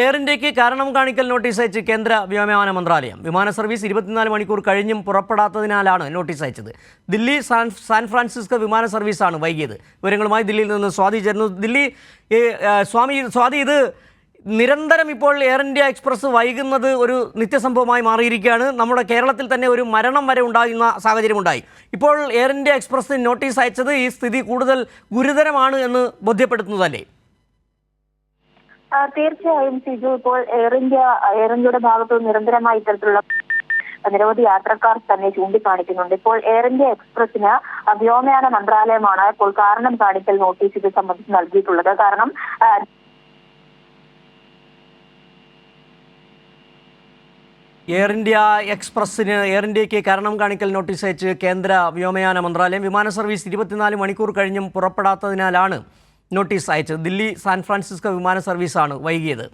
Air ഇന്ത്യയ്ക്ക് കാരണം കാണിക്കൽ നോട്ടീസ് അയച്ച് കേന്ദ്ര വ്യോമയാന മന്ത്രാലയം. വിമാന സർവീസ് ഇരുപത്തിനാല് മണിക്കൂർ കഴിഞ്ഞും പുറപ്പെടാത്തതിനാലാണ് നോട്ടീസ് അയച്ചത്. ദില്ലി സാൻ സാൻ ഫ്രാൻസിസ്കോ വിമാന സർവീസാണ് വൈകിയത്. വിവരങ്ങളുമായി ദില്ലിയിൽ നിന്ന് സ്വാതി ചേർന്നു ദില്ലി സ്വാമി സ്വാതി ഇത് നിരന്തരം ഇപ്പോൾ എയർ ഇന്ത്യ എക്സ്പ്രസ് വൈകുന്നത് ഒരു നിത്യസംഭവമായി മാറിയിരിക്കുകയാണ്. നമ്മുടെ കേരളത്തിൽ തന്നെ ഒരു മരണം വരെ ഉണ്ടാകുന്ന സാഹചര്യമുണ്ടായി. ഇപ്പോൾ എയർ ഇന്ത്യ എക്സ്പ്രസ് നോട്ടീസ് അയച്ചത് ഈ സ്ഥിതി കൂടുതൽ ഗുരുതരമാണ് എന്ന് ബോധ്യപ്പെടുത്തുന്നതല്ലേ? തീർച്ചയായും സിജു ഇപ്പോൾ എയർ ഇന്ത്യ എയർ ഇന്ത്യയുടെ ഭാഗത്ത് നിരന്തരമായി ഇത്തരത്തിലുള്ള നിരവധി യാത്രക്കാർ തന്നെ ചൂണ്ടിക്കാണിക്കുന്നുണ്ട്. ഇപ്പോൾ എയർ ഇന്ത്യ എക്സ്പ്രസിന് വ്യോമയാന മന്ത്രാലയമാണ് ഇപ്പോൾ കാരണം കാണിക്കൽ നോട്ടീസ് ഇത് സംബന്ധിച്ച് നൽകിയിട്ടുള്ളത്. കാരണം എയർ ഇന്ത്യ എക്സ്പ്രസ്സിന് എയർ ഇന്ത്യയ്ക്ക് കാരണം കാണിക്കൽ നോട്ടീസ് അയച്ച് കേന്ദ്ര വ്യോമയാന മന്ത്രാലയം വിമാന സർവീസ് ഇരുപത്തിനാല് മണിക്കൂർ കഴിഞ്ഞും പുറപ്പെടാത്തതിനാലാണ് നോട്ടീസ് അയച്ചത്. ദില്ലി സാൻ ഫ്രാൻസിസ്കോ വിമാന സർവീസാണ് വൈകിയത്.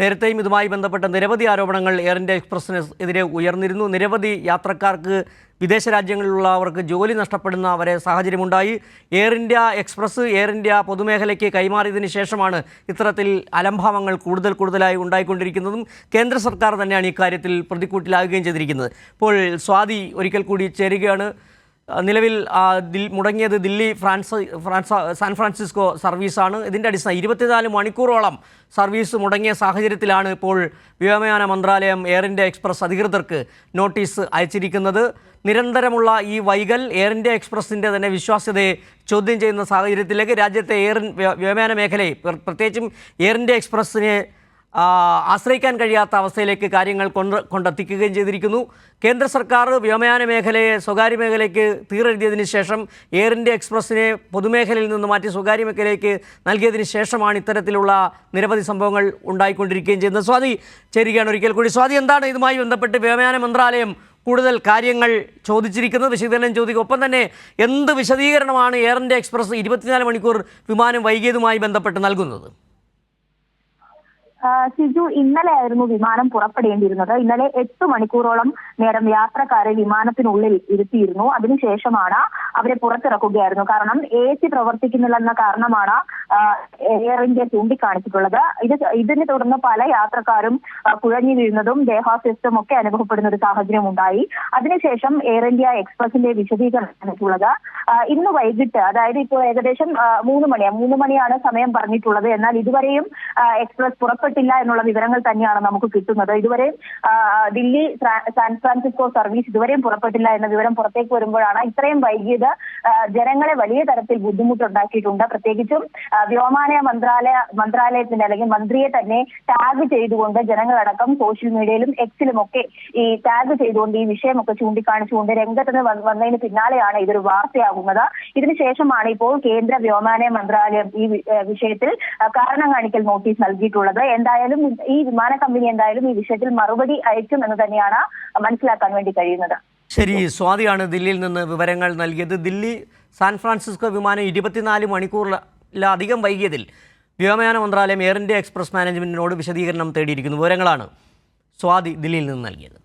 നേരത്തെയും ഇതുമായി ബന്ധപ്പെട്ട നിരവധി ആരോപണങ്ങൾ എയർ ഇന്ത്യ എക്സ്പ്രസിന് എതിരെ ഉയർന്നിരുന്നു. നിരവധി യാത്രക്കാർക്ക് വിദേശ രാജ്യങ്ങളിലുള്ളവർക്ക് ജോലി നഷ്ടപ്പെടുന്ന വരെ സാഹചര്യമുണ്ടായി. Air India express air India പൊതുമേഖലയ്ക്ക് കൈമാറിയതിന് ശേഷമാണ് ഇത്തരത്തിൽ അലംഭാവങ്ങൾ കൂടുതൽ കൂടുതലായി ഉണ്ടായിക്കൊണ്ടിരിക്കുന്നതും കേന്ദ്ര സർക്കാർ തന്നെയാണ് ഇക്കാര്യത്തിൽ പ്രതിക്കൂട്ടിലാകുകയും ചെയ്തിരിക്കുന്നത്. ഇപ്പോൾ സ്വാതി ഒരിക്കൽ കൂടി ചേരുകയാണ്. നിലവിൽ മുടങ്ങിയത് Delhi France France San Francisco സർവീസാണ്. ഇതിന്റെ അടിസ്ഥാനം ഇരുപത്തിനാല് മണിക്കൂറോളം സർവീസ് മുടങ്ങിയ സാഹചര്യത്തിലാണ് ഇപ്പോൾ വ്യോമയാന മന്ത്രാലയം എയർ ഇന്ത്യ എക്സ്പ്രസ് അധികൃതർക്ക് നോട്ടീസ് അയച്ചിരിക്കുന്നത്. നിരന്തരമുള്ള ഈ വൈകൽ എയർ ഇന്ത്യ എക്സ്പ്രസിന്റെ തന്നെ വിശ്വാസ്യതയെ ചോദ്യം ചെയ്യുന്ന സാഹചര്യത്തിലേക്ക് രാജ്യത്തെ എയർ വ്യോ- വ്യോമയാന മേഖലയെ പ്രത്യേകിച്ചും എയർ ഇന്ത്യ എക്സ്പ്രസ്സിനെ ആശ്രയിക്കാൻ കഴിയാത്ത അവസ്ഥയിലേക്ക് കാര്യങ്ങൾ കൊണ്ട് കൊണ്ടെത്തിക്കുകയും ചെയ്തിരിക്കുന്നു. കേന്ദ്ര സർക്കാർ വ്യോമയാന മേഖലയെ സ്വകാര്യ മേഖലയ്ക്ക് തീരെഴുതിയതിന് ശേഷം എയർ ഇന്ത്യ എക്സ്പ്രസ്സിനെ പൊതുമേഖലയിൽ നിന്ന് മാറ്റി സ്വകാര്യ മേഖലയ്ക്ക് നൽകിയതിന് ശേഷമാണ് ഇത്തരത്തിലുള്ള നിരവധി സംഭവങ്ങൾ ഉണ്ടായിക്കൊണ്ടിരിക്കുകയും ചെയ്യുന്നത്. സ്വാതി ചേരുകയാണ് ഒരിക്കൽ കൂടി. സ്വാതി എന്താണ് ഇതുമായി ബന്ധപ്പെട്ട് വ്യോമയാന മന്ത്രാലയം കൂടുതൽ കാര്യങ്ങൾ ചോദിച്ചിരിക്കുന്നത്? വിശദീകരണം ചോദിക്കും ഒപ്പം തന്നെ എന്ത് വിശദീകരണമാണ് എയർ ഇന്ത്യ എക്സ്പ്രസ് ഇരുപത്തിനാല് മണിക്കൂർ വിമാനം വൈകിയതുമായി ബന്ധപ്പെട്ട് നൽകുന്നത്? സിജു ഇന്നലെ ആയിരുന്നു വിമാനം പുറപ്പെടേണ്ടിയിരുന്നത്. ഇന്നലെ എട്ട് മണിക്കൂറോളം നേരം യാത്രക്കാരെ വിമാനത്തിനുള്ളിൽ ഇരുത്തിയിരുന്നു. അതിനുശേഷമാണ് അവരെ പുറത്തിറക്കുകയായിരുന്നു. കാരണം എ സി പ്രവർത്തിക്കുന്നില്ലെന്ന കാരണമാണ് എയർ ഇന്ത്യ ചൂണ്ടിക്കാണിച്ചിട്ടുള്ളത്. ഇത് ഇതിനെ തുടർന്ന് പല യാത്രക്കാരും കുഴഞ്ഞു വീഴുന്നതും ദേഹാസ്വസ്ഥം ഒക്കെ അനുഭവപ്പെടുന്ന ഒരു സാഹചര്യം ഉണ്ടായി. അതിനുശേഷം എയർ ഇന്ത്യ എക്സ്പ്രസിന്റെ വിശദീകരണത്തിലുള്ളത്. ഇന്ന് വൈകിട്ട് അതായത് ഇപ്പോൾ ഏകദേശം മൂന്ന് മണിയാണ് മൂന്ന് മണിയാണ് സമയം പറഞ്ഞിട്ടുള്ളത്. എന്നാൽ ഇതുവരെയും എക്സ്പ്രസ് പുറപ്പെട്ടില്ല എന്നുള്ള വിവരങ്ങൾ തന്നെയാണ് നമുക്ക് കിട്ടുന്നത്. ഇതുവരെ ആ, ദില്ലി സാൻ ഫ്രാൻസിസ്കോ സർവീസ് ഇതുവരെയും പുറപ്പെട്ടില്ല എന്ന വിവരം പുറത്തേക്ക് വരുമ്പോഴാണ് ഇത്രയും വൈകിയത്. ജനങ്ങളെ വലിയ തരത്തിൽ ബുദ്ധിമുട്ടുണ്ടാക്കിയിട്ടുണ്ട്. പ്രത്യേകിച്ചും വ്യോമയാന മന്ത്രാലയ മന്ത്രാലയത്തിന്റെ അല്ലെങ്കിൽ മന്ത്രിയെ തന്നെ ടാഗ് ചെയ്തുകൊണ്ട് ജനങ്ങളടക്കം സോഷ്യൽ മീഡിയയിലും എക്സിലും ഒക്കെ ഈ ടാഗ് ചെയ്തുകൊണ്ട് ഈ വിഷയമൊക്കെ ചൂണ്ടിക്കാണിച്ചുകൊണ്ട് രംഗത്ത് വന്നതിന് പിന്നാലെയാണ് ഇതൊരു വാർത്തയാകുന്നത്. ഇതിനുശേഷമാണ് ഇപ്പോൾ കേന്ദ്ര വ്യോമയാന മന്ത്രാലയം ഈ വിഷയത്തിൽ കാരണം കാണിക്കൽ നോട്ടീസ് നൽകിയിട്ടുള്ളത്. എന്തായാലും ഈ വിമാന കമ്പനി എന്തായാലും ഈ വിഷയത്തിൽ മറുപടി അയക്കും എന്ന് തന്നെയാണ് മനസ്സിലാക്കാൻ വേണ്ടി കഴിയുന്നത്. ശരി സ്വാതിയാണ് ദില്ലിയിൽ നിന്ന് വിവരങ്ങൾ നൽകിയത്. ദില്ലി സാൻ ഫ്രാൻസിസ്കോ വിമാനം ഇരുപത്തിനാല് മണിക്കൂറിലധികം വൈകിയതിൽ വ്യോമയാന മന്ത്രാലയം എയർ ഇന്ത്യ എക്സ്പ്രസ് മാനേജ്മെന്റിനോട് വിശദീകരണം തേടിയിരിക്കുന്നു വിവരങ്ങളാണ് സ്വാതി ദില്ലിയിൽ നിന്ന് നൽകിയത്.